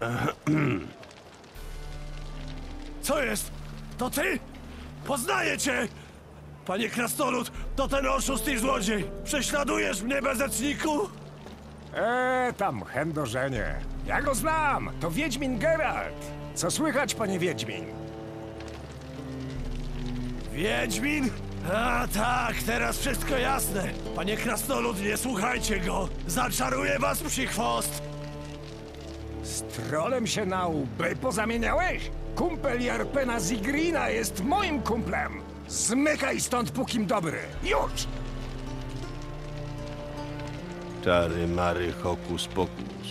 Co jest? To ty? Poznaję cię! Panie Krasnolud, to ten oszust i złodziej! Prześladujesz mnie, bezecniku? Eee, tam, chędożenie. Ja go znam! To Wiedźmin Geralt! Co słychać, panie Wiedźmin? Wiedźmin? A tak, teraz wszystko jasne. Panie Krasnolud, nie słuchajcie go! Zaczaruje was psi chwost! Z trolem się na łby pozamieniałeś? Kumpel Jarpena Zigrina jest moim kumplem! Zmykaj stąd, pókim dobry! Już! Czary, mary, hokus, pokus.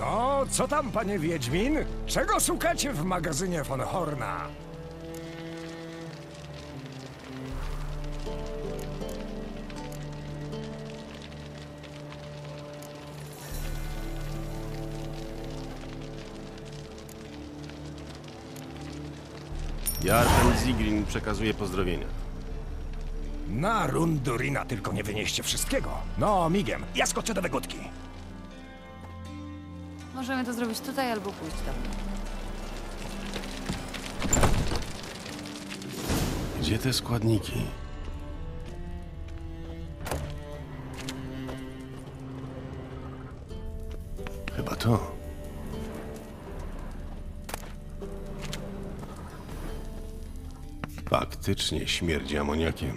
No, co tam, panie Wiedźmin? Czego szukacie w magazynie von Horna? Jarpen Zigrin przekazuje pozdrowienia. Na Rundurina tylko nie wynieście wszystkiego. No, migiem. Ja skoczę do wygódki. Możemy to zrobić tutaj albo pójść tam. Gdzie te składniki? Chyba to. Faktycznie śmierdzi amoniakiem.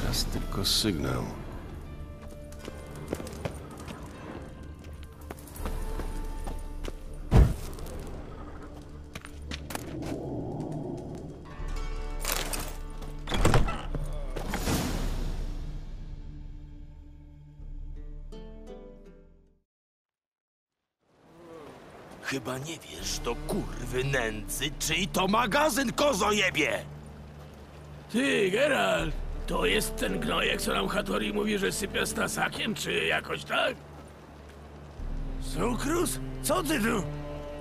Teraz tylko sygnał. Chyba nie wiesz, to kurwy nędzy, czyj to magazyn kozojebie! Ty, Geralt, to jest ten gnojek, co nam Hattori mówi, że sypia z tasakiem, czy jakoś tak? Sukrus? Co ty tu?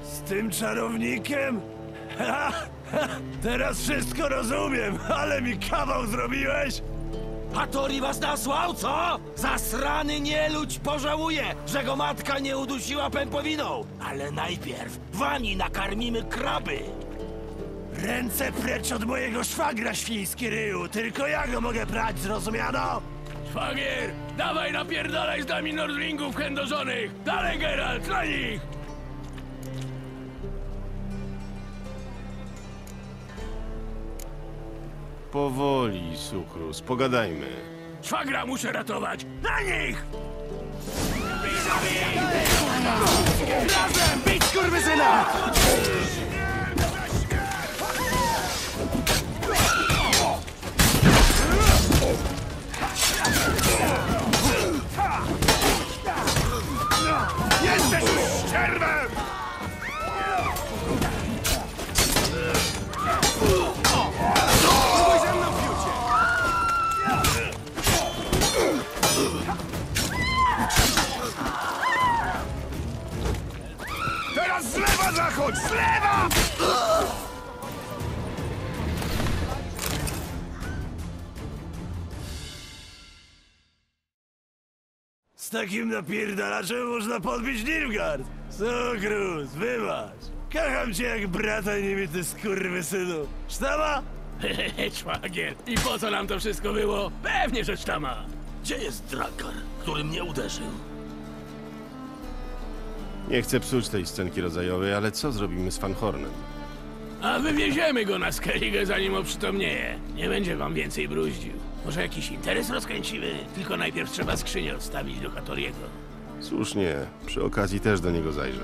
Z tym czarownikiem? Ha, ha, teraz wszystko rozumiem, ale mi kawał zrobiłeś! Hattori was nasłał, co? Zasrany nieludź pożałuje, że go matka nie udusiła pępowiną! Ale najpierw wani nakarmimy kraby! Ręce precz od mojego szwagra, świński ryju! Tylko ja go mogę brać, zrozumiano? Szwagier, dawaj napierdalaj z nami Nordlingów chędożonych! Dalej, Geralt, na nich! Powoli, Sukrus, pogadajmy. Szwagra muszę ratować! Na nich! Razem! Bić kurwysyna! Jesteś już ścierwem! Lewa zachodź! Z lewa! Z takim napierdalaczem można podbić Nilfgaard! Sukrus, wybacz! Kocham cię jak brata niemity skurwysynu! Sztama? Hehehe, szwagier, i po co nam to wszystko było? Pewnie, że sztama! Gdzie jest Drakar, który mnie uderzył? Nie chcę psuć tej scenki rodzajowej, ale co zrobimy z Fanhornem? A wywieziemy go na Skellige, zanim oprzytomnieje. Nie będzie wam więcej bruździł. Może jakiś interes rozkręcimy? Tylko najpierw trzeba skrzynię odstawić do Hatoriego. Słusznie, przy okazji też do niego zajrzę.